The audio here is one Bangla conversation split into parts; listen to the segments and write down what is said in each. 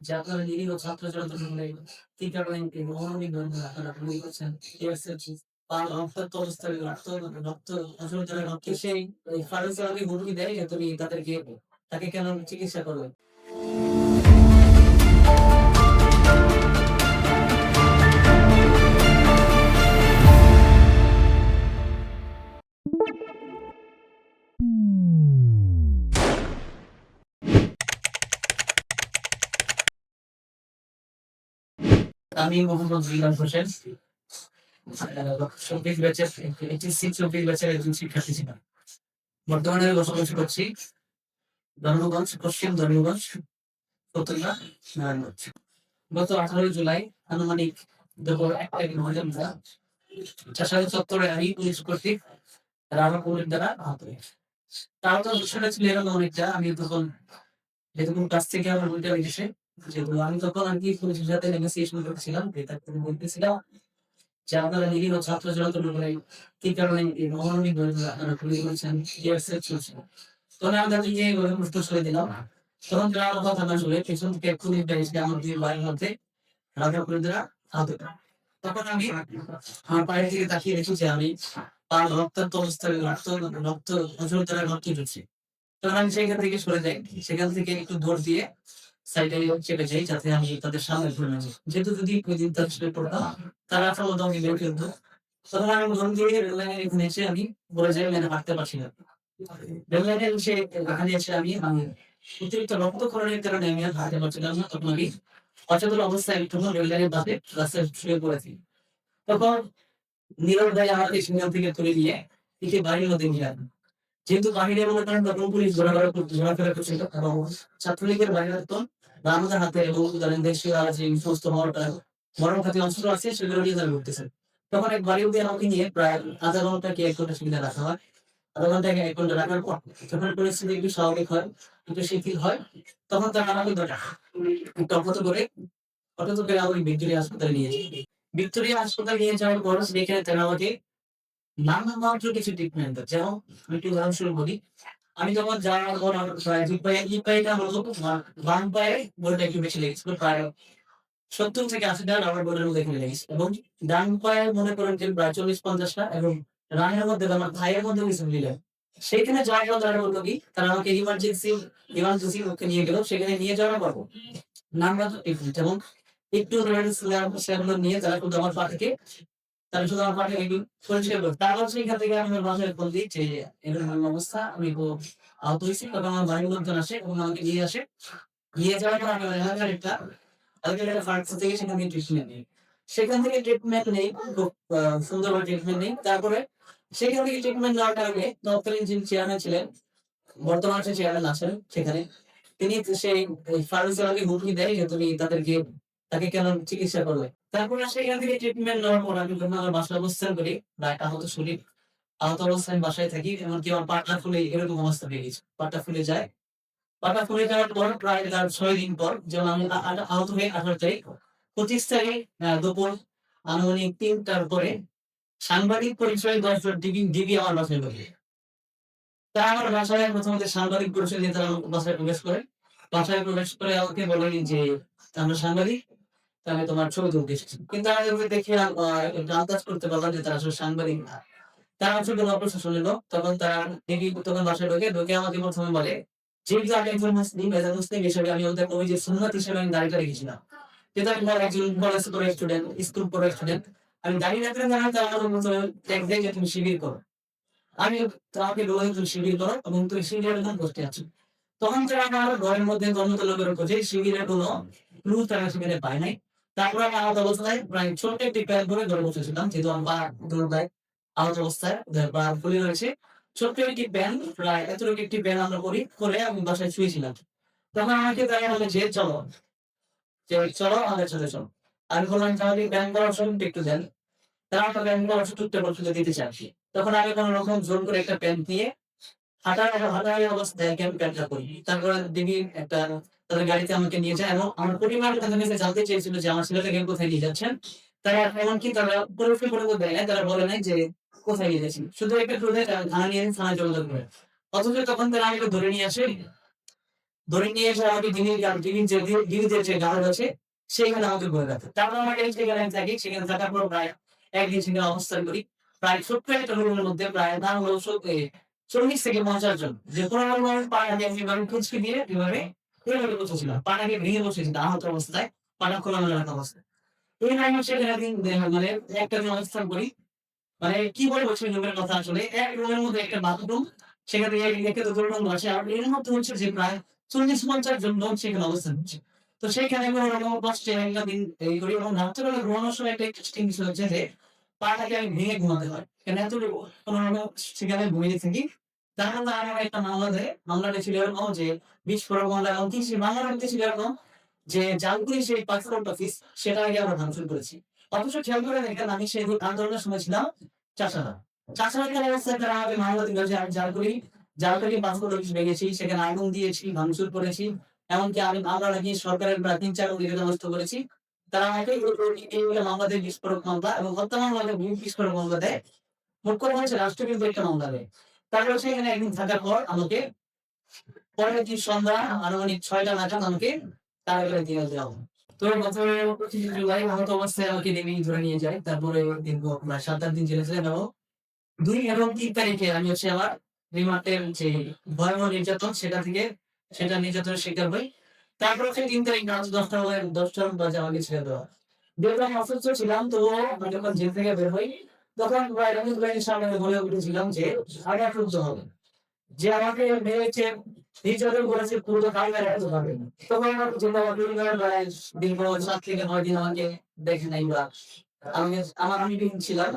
যে নিরীহ ছাত্র জনতা কি কারণে এই মহানবী গ্রন্থ আপনারা তৈরি করছেন তাকে কেন চিকিৎসা রক্ত আমি মোহাম্মদ বিলাল হোসেন। চব্বিশ ব্যাচের এইচএসসি চব্বিশ ব্যাচের একজন শিক্ষার্থী ছিলাম। বর্তমানে আমি বসবাস করছি ধর্মগঞ্জ, পশ্চিম ধর্মগঞ্জ ফতুল্লা নারায়ণগঞ্জ। গত আঠারোই জুলাই আনুমানিক দুপুর একটা ঘণ্টা চাষারি চত্বরে আমি পুলিশ কর্তৃক রানা পুলিশ দ্বারা আহত তাও তো বিষয়টা ছিল এরকম অনেকটা, আমি তখন কাছ থেকে আমার বইটা এসে আমি তখন আর কি সাথে নেগোসিয়েশন বলতেছিলাম যে আপনারা নিরীহ ছাত্র জনতা করে কি কারণে আপনারা তৈরি তখন আমি প্রশ্ন করে দিলাম। তখন তারা আমার কথা না শুনে পেছন থেকে আমার দুই ভাইয়ের মধ্যে, রাজা পুলিশরা হাত তখন আমি আমার পায়ের দিকে তাকিয়ে রেখেছি আমি পা রক্তাক্ত অবস্থায় রক্ত রক্ত অঞ্চল দ্বারা তখন আমি সেখান থেকে সরে যাই, সেখান থেকে একটু দৌড় দিয়ে সাইডে যাই যাতে আমি তাদের সামনে ঘুরে না যাই যেহেতু যদি ওই দিন তার সাথে পড়তাম, তারা আমি বের ফেলতো তখন আমি এখানে এসে আমি বলে যাই, আমি হাঁটতে পারছি না। রেললাইনের এসে আমি আমি অতিরিক্ত রক্তক্ষরণের কারণে আমি আর হাঁটতে পারছিলাম না। তখন আমি অচেতন অবস্থায় তখন রেললাইনের বাসে রাস্তায় শুয়ে পড়েছি। তখন নীরব ভাই আমাকে থেকে তুলে নিয়ে একে বাড়ির মধ্যে নিয়ে যেহেতু বাহিরে মনে করেন তখন পুলিশ ঘোরাফেরা করতে, ঘোরাফেরা করছিল এবং ছাত্রলীগের বাইরে আমাদের হাতে এবং ধরেন দেশীয় যে সমস্ত হওয়াটা বড় খাতে অস্ত্র আছে, সেগুলো নিয়ে তারা ঘুরতেছে তখন এক বাড়ি অব্দি আমাকে নিয়ে প্রায় আধা ঘণ্টা কি এক ঘণ্টা সুবিধা রাখা হয়। আধা ঘণ্টা এক ঘণ্টা রাখার পর যখন পরিস্থিতি একটু স্বাভাবিক হয়, একটু শিথিল হয়, তখন তারা আমাকে অটো করে অটো করে আমাকে ভিক্টোরিয়া হাসপাতালে নিয়ে যায় ভিক্টোরিয়া হাসপাতালে নিয়ে যাওয়ার পর সেখানে তারা আমাকে নানা মাত্র কিছু ট্রিটমেন্ট দেয়। যেমন আমি একটু উদাহরণস্বরূপ বলি আমি যখন যাওয়ার পর আমার দুই পায়ে এই পায়েটা আমার বাম পায়ে বলটা একটু বেশি লেগেছিল প্রায় সত্তর থেকে আশিটা আমার বোনের মধ্যে লেগেছে এবং ডান পায়ে মনে করেন যে প্রায় চল্লিশ পঞ্চাশটা এবং রানের মধ্যে আমার ভাইয়ের মধ্যে কিছু মিলে। সেখানে যাওয়ার পর তারা বলল কি, তারা আমাকে ইমার্জেন্সি ইমার্জেন্সি ওকে নিয়ে গেল, সেখানে নিয়ে যাওয়ার পর নাম্বার যেমন একটু নিয়ে তারা কিন্তু আমার পা থেকে তারা শুধু একটু পরিষ্কার করে তারপর সেইখান থেকে বাসায় দিই যে এরকম অবস্থা। আমি আহত হয়েছি। তখন আমার বাড়ির লোকজন আসে এবং আমাকে নিয়ে আসে। নিয়ে যাওয়ার পর আমি থেকে সেখান ট্রিটমেন্ট নিই। সেখান থেকে ট্রিটমেন্ট নেই। খুব সুন্দরভাবে ট্রিটমেন্ট নেই। তারপরে সেখান থেকে ট্রিটমেন্ট নেওয়ার আগে তৎকালীন যিনি চেয়ারম্যান ছিলেন। বর্তমান সে চেয়ারম্যান আছেন সেখানে। তিনি সেই ফারুক হুমকি দেয় যে তুমি তাদেরকে তাকে কেন চিকিৎসা করবে? তারপরে সেখান থেকে ট্রিটমেন্ট নেওয়ার পর আমি যখন আমার বাসায় অবস্থান করি প্রায় আহত শরীর, আহত অবস্থায় বাসায় থাকি, এমনকি আমার পাটা ফুলে, এরকম অবস্থা হয়ে গেছে। পাটা ফুলে যায়। পাটা ফুলে যাওয়ার পর প্রায় তার ছয় দিন পর যেমন আমি আহত হয়ে আঠারো তারিখ, পঁচিশ তারিখ দুপুর আনুমানিক তিনটার পরে সাংবাদিক পরিচয় দশ জন ডিবি ডিবি আমার বাসায় ঢোকে তারা আমার বাসায় প্রথমত সাংবাদিক পরিচয় দিয়ে তারা বাসায় প্রবেশ করে। বাসায় প্রবেশ করে আমাকে বলেন যে, আমরা সাংবাদিক তাহলে তোমার ছবি তুলতে এসেছি। কিন্তু আমি ওকে দেখে আন্দাজ করতে পারলাম যে তারা আসলে সাংবাদিক না। তারা আসলে অপ্রশাসন নিল। তখন তারা দেখি, তখন বাসায় ঢোকে ঢোকে আমাকে প্রথমে বলে যেহেতু আমি একজন মুসলিম এজ মুসলিম হিসেবে আমি ওদের ওই যে সুন্নাত হিসেবে আমি দাড়িটা রেখেছিলাম। যেহেতু আমি একজন কলেজ পড়ে স্টুডেন্ট স্কুল পড়ে স্টুডেন্ট আমি দাঁড়িয়ে রাখলে তারা আমার তুমি শিবির করো। আমি তাকে তুমি শিবির করো এবং তুমি শিবিরের একদম করতে আছো। তখন তারা আমার ঘরের মধ্যে লোকের উপর যে শিবিরের কোনো ক্লু তারা সেখানে পায় নাই। তারপরে আমি আহত অবস্থায় প্রায় ছোট একটি প্যান করে ঘরে বসেছিলাম যেহেতু আমার পা আহত অবস্থায় পা ফুলে রয়েছে ছোট্ট একটি প্যান, প্রায় এতটুকু একটি প্যান আমরা করি করে আমি বাসায় শুয়েছিলাম। তখন আমাকে তারা বলে যে, চলো যে, চলো, আমাদের সাথে চলো। আমি বললাম, তাহলে ব্যাংক করার ওষুধ একটু দেন। তারা আমাকে ব্যাংক করার ওষুধ ওষুধ দিতে চাচ্ছি তখন আমি কোনো রকম জোর করে একটা প্যান্ট নিয়ে হাঁটার হাঁটার অবস্থায় আমি প্যান্টটা করি তারপরে দেখি একটা তাদের গাড়িতে আমাকে নিয়ে যায় এবং আমার পরিবার তাদের কাছে জানতে চেয়েছিল যে আমার ছেলেটাকে কোথায় নিয়ে যাচ্ছেন। তারা এমনকি তারা পুরোপুরি করে দেয় না তারা বলে নাই যে কোথায় নিয়ে যাচ্ছি শুধু একটা ট্রুথে থানা নিয়ে থানায় যোগাযোগ করে। অথচ তখন তারা আমাকে ধরে নিয়ে আসে। ধরে নিয়ে এসে আমাকে গিনির গান গিনির যে গিনিদের যে গান আছে, সেখানে আমাকে বলে রাখে তারপর আমাকে সেখানে থাকি, সেখানে থাকার পর প্রায় একদিন সেখানে অবস্থান করি। প্রায় ছোট্ট একটা রুমের মধ্যে প্রায় না হলো চল্লিশ থেকে পঞ্চাশ জন। যে কোনো রকম পায়ে, আমি এভাবে কুচকে দিয়ে এভাবে অবস্থায় রাখা অবস্থায় এই মানে একটা দিন অবস্থান করি। মানে কি রুমের কথা আসলে? এক রুমের মধ্যে একটা বাথরুম সেখানে দুটো রুম আছে, আর এর মধ্যে হচ্ছে যে প্রায় চল্লিশ পঞ্চাশ জন লোক সেখানে অবস্থান করছে তো সেইখানে কোনো রকম কষ্টে একটা দিন এই করি এবং রাত্রেবেলা ঘুমানোর সময় একটা ইন্টারেস্টিং বিষয় হচ্ছে যে পাটাকে আমি ভেঙে ঘুমাতে হয়। কেন এত কোনো রকম সেখানে ঘুমিয়ে থাকি তার মধ্যে আমার একটা মামলা দেয় মামলাটা ছিল এরকম যে বিস্ফোরক মামলা এবং কি ছিল এরকম যে সেই পাসপোর্ট অফিস, সেটা আগে আমরা ভাঙচুর করেছি। অথচ খেয়াল করে দেখেন, আমি সেই আন্দোলনের সময় ছিলাম চাষারা চাষারা কেন তারা মামলা দিল যে আমি জালপুরি জালপুরি পাসপোর্ট অফিস ভেঙেছি, সেখানে আগুন দিয়েছি, ভাঙচুর করেছি। এমনকি আমি আমরা নাকি সরকারের প্রায় তিন চার নষ্ট করেছি। তারা আমাকে মামলা দেয় বিস্ফোরক মামলা এবং হত্যা মামলা বিস্ফোরক মামলা দেয়। মোট করে হচ্ছে একটা মামলা দেয়। একদিন থাকার পর আমাকে। পরের দিন সন্ধ্যা, আনুমানিক ছয়টা নাগাদ আমাকে কারাগারে দিয়ে দেওয়া তো গত পঁচিশে জুলাই আহত অবস্থায় আমাকে নেমে ধরে নিয়ে যায়। তারপরে সাত আট দিন এবং দুই এবং তিন তারিখে আমি হচ্ছে আমার রিমান্ডের যে ভয়াবহ নির্যাতন, সেটা থেকে সেটা নির্যাতনের শিকার হই। তারপর হচ্ছে তিন তারিখ রাত দশটা দশটা বাজে আমাকে ছেড়ে দেওয়া। যেহেতু অসুস্থ ছিলাম তো যখন জেল থেকে বের হই তখন ভাই ভাইয়ের সামনে বলে উঠেছিলাম যে আগে অসুস্থ হবে। যে আমাকে নির্যাতন করেছে পুরো পারবে তখন আমার চিন্তা ভাবনা দীর্ঘ সাত থেকে নয় দিন আমাকে দেখে নাই বা আমি আমার আমি ছিলাম।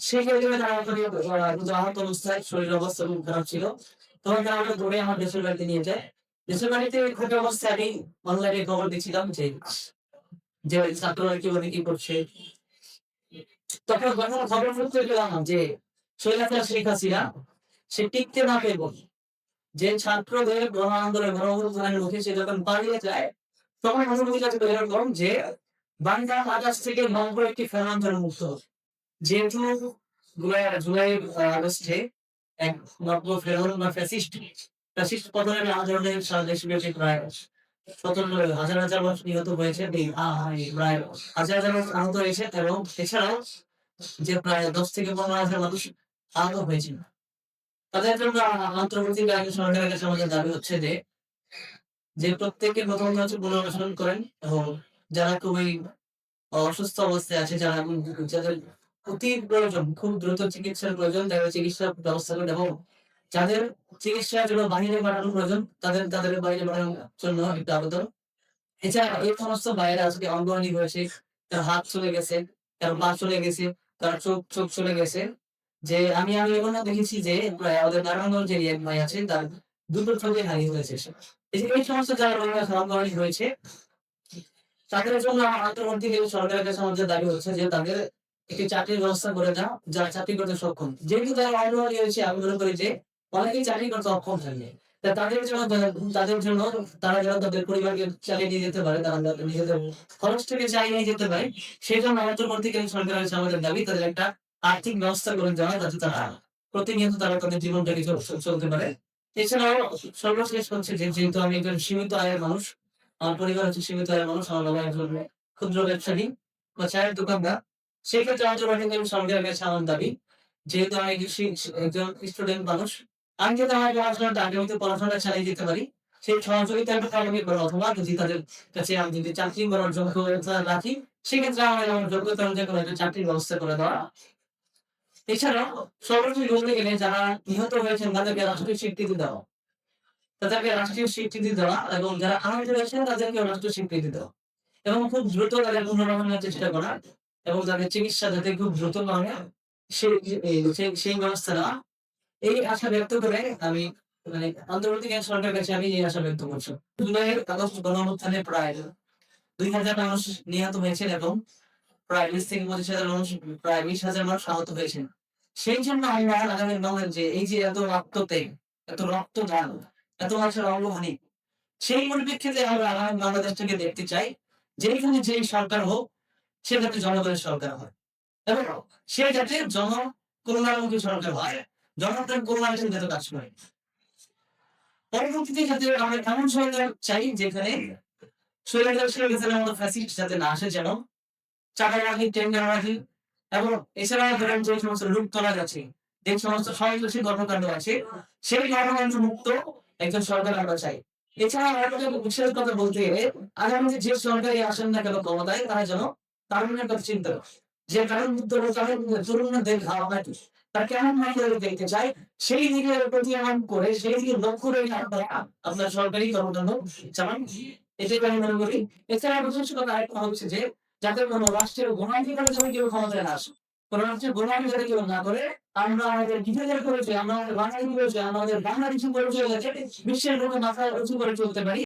সেই ক্ষেত্রে তারা আমাকে আহ, কিন্তু আহত অবস্থায় শরীর অবস্থা খুব খারাপ ছিল। তখন তারা আমাকে ধরে আমার দেশের বাড়িতে নিয়ে যায়। দেশের বাড়িতে থাকা অবস্থায় আমি অনলাইনে খবর দেখছিলাম যে যে ছাত্ররা কি বলে কি করছে তখন যখন খবর শুনতে পেলাম যে শৈলাচা শেখ হাসিনা, সে টিকতে না পেয়ে যে ছাত্রদের গণ আন্দোলন গণঅভ্যুত্থানের সে যখন পালিয়ে যায়, তখন অনুভূতি কাছে এরকম যে, বাংলা আকাশ থেকে নব্য একটি ফেরান্তর মুক্ত যেহেতু জুলাই জুলাই আগস্টে এক নব্য ফেরন বা ফ্যাসিস্ট ফ্যাসিস্ট পতনের আন্দোলনের দেশব্যাপী প্রায় এবং এছাড়াও যে প্রায় দশ থেকে হাজার মানুষ আহত হয়েছিল। তাদের দাবি হচ্ছে যে প্রথম হচ্ছে পুনর্বাসন করেন এবং যারা খুবই অসুস্থ অবস্থায় আছে, যারা যাদের অতি প্রয়োজন, খুব দ্রুত চিকিৎসার প্রয়োজন তাদের চিকিৎসা ব্যবস্থা করেন এবং যাদের চিকিৎসার জন্য বাইরে পাঠানোর প্রয়োজন, তাদের তাদের বাইরে পাঠানোর জন্য একটা আবেদন। এছাড়া এই সমস্ত বাইরে আজকে অঙ্গহানি হয়েছে, তার হাত চলে গেছে, তার পা চলে গেছে, তার চোখ চোখ চলে গেছে। যে আমি আমি এখনও দেখেছি যে আমাদের নারায়ণগঞ্জ যে এক ভাই আছে, তার দুটো চোখে হারিয়ে হয়েছে। এই সমস্ত যারা অঙ্গহানি হয়েছে, তাদের জন্য আন্তর্জাতিক সরকারের কাছে আমাদের দাবি হচ্ছে যে, তাদের একটি চাকরির ব্যবস্থা করে দাও, যারা চাকরি করতে সক্ষম। যেহেতু তারা অঙ্গনওয়াড়ি হয়েছে আমি মনে করি যে অনেকেই চাকরি করতে অক্ষম থাকবে তা তাদের জন্য তাদের জন্য তারা যেন তাদের পরিবারকে চালিয়ে নিয়ে যেতে পারে, তারা নিজেদের খরচ থেকে চালিয়ে নিয়ে যেতে পারে, সেই জন্য অন্তর্বর্তীকালীন সরকারের কাছে আমাদের দাবি, তাদের একটা আর্থিক ব্যবস্থা করে দেওয়া যাতে তারা প্রতিনিয়ত তারা তাদের জীবনটাকে চল- চলতে পারে। এছাড়াও সর্বশেষ হচ্ছে যে যেহেতু আমি একজন সীমিত আয়ের মানুষ, আমার পরিবার হচ্ছে সীমিত আয়ের মানুষ, আমার বাবা একজন ক্ষুদ্র ব্যবসায়ী বা চায়ের দোকানদার, সেই ক্ষেত্রে আন্তর্জাতিক সরকারের কাছে আমার দাবি, যেহেতু আমি একজন স্টুডেন্ট মানুষ আমি যদি আমার পড়াশোনাটা আগামীতে পড়াশোনাটা চালিয়ে যেতে পারি। সেই সহযোগিতা একটা আমাকে করে অথবা যদি তাদের কাছে আমি যদি চাকরি করার যোগ্যতা রাখি, সেক্ষেত্রে আমার আমার যোগ্যতা অনুযায়ী কোনো চাকরির ব্যবস্থা করে দেওয়া। এছাড়াও বলতে গেলে যারা নিহত হয়েছেন, তাদেরকে রাষ্ট্রীয় স্বীকৃতি দেওয়া। তাদেরকে রাষ্ট্রীয় স্বীকৃতি দেওয়া এবং যারা আহত হয়েছেন তাদেরকে রাষ্ট্রীয় স্বীকৃতি দেওয়া। এবং খুব দ্রুত তাদের পুনর্বাসনের চেষ্টা করা এবং তাদের চিকিৎসা যাতে খুব দ্রুত মানে সেই সেই- ব্যবস্থা নেওয়া। এই আশা ব্যক্ত করে আমি মানে আন্তর্জাতিক সরকারের কাছে আমি এই আশা ব্যক্ত করছি। জুলাইয়ের আগস্ট গণঅভ্যুত্থানে প্রায় দুই হাজার মানুষ নিহত হয়েছেন এবং প্রায় বিশ থেকে পঁচিশ হাজার মানুষ, প্রায় বিশ হাজার মানুষ আহত হয়েছেন। সেই জন্য আমরা আগামী বাংলার যে এই যে এত রক্তত্যাগ এত রক্তদান এত মানুষের অঙ্গহানি, সেই পরিপ্রেক্ষিতে আমরা আগামী বাংলাদেশটাকে দেখতে চাই, যেখানে যেই সরকার হোক, সে যাতে জনগণের সরকার হয়। এবং সে যাতে জন কল্যাণমুখী সরকার হয়। জনগণের কল্যাণের যাতে কাজ করে। পরবর্তীতে যাতে আমরা এমন সরকার চাই যেখানে সরকারের মতো ফ্যাসিলিটি যাতে না আসে যেন। চাকা রাখি টেন্ডার রাখি। এবং এছাড়া ধরেন যে সমস্ত লুটতলাজ আছে, যে সমস্ত সন্ত্রাসী কর্মকাণ্ড আছে, সেই কর্মকাণ্ড মুক্ত একজন সরকার আমরা চাই। এছাড়া আরেকটা বিশেষ কথা বলতে গেলে আগামী যে সরকারি আসেন না কেন ক্ষমতায়, তারা যেন তারুণ্যের কথা চিন্তা করে। যে কারণ তরুণদের ভাবনা কি মানুষদের দেখতে চাই, সেই প্রতি আহ্বান করে, সেই দিকে লক্ষ্য রেখে আপনারা সরকারি চালান। এটাই আমি মনে করি। এছাড়া বিশেষ কথা, আরেকটা হচ্ছে যে, যাতে কোনো রাষ্ট্রের গুণাধিকারের জন্য কেউ ক্ষমতায় না আসে। কোন রাষ্ট্রের গুণাধিকারে কেউ না করে, আমরা আমাদের ডিফেন্ডার করেছে আমরা আমাদের বাঙালি করেছে আমাদের বাংলাদেশি বিশ্বের কোনো মাথায় উঁচু করে চলতে পারি।